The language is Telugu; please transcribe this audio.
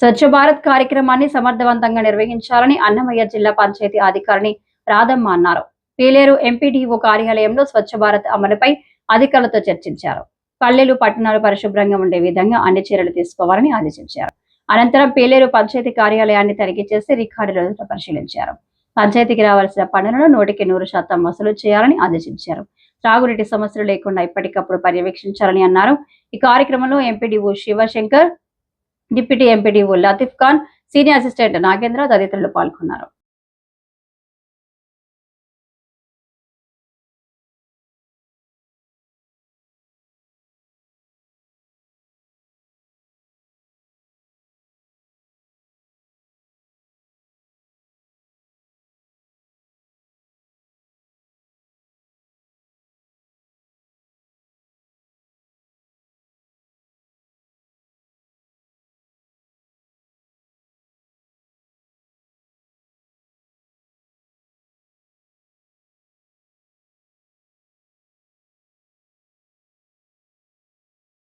స్వచ్ఛ భారత్ కార్యక్రమాన్ని సమర్థవంతంగా నిర్వహించాలని అన్నమయ్య జిల్లా పంచాయతీ అధికారిని రాధమ్మ అన్నారు. పీలేరు ఎంపీడీఓ కార్యాలయంలో స్వచ్ఛ భారత్ అమలుపై అధికారులతో చర్చించారు. పల్లెలు పట్టణాలు పరిశుభ్రంగా ఉండే విధంగా అన్ని చర్యలు తీసుకోవాలని ఆదేశించారు. అనంతరం పేలేరు పంచాయతీ కార్యాలయాన్ని తనిఖీ చేసి రికార్డులను పరిశీలించారు. పంచాయతీకి రావాల్సిన పనులను నూటికి నూరు శాతం వసూలు చేయాలని ఆదేశించారు. త్రాగునీటి సమస్యలు లేకుండా ఎప్పటికప్పుడు పర్యవేక్షించాలని అన్నారు. ఈ కార్యక్రమంలో MPDO Sivashankar deputy MPDO Latif Khan senior assistant Nagendra తదితరులు పాల్గొన్నారు.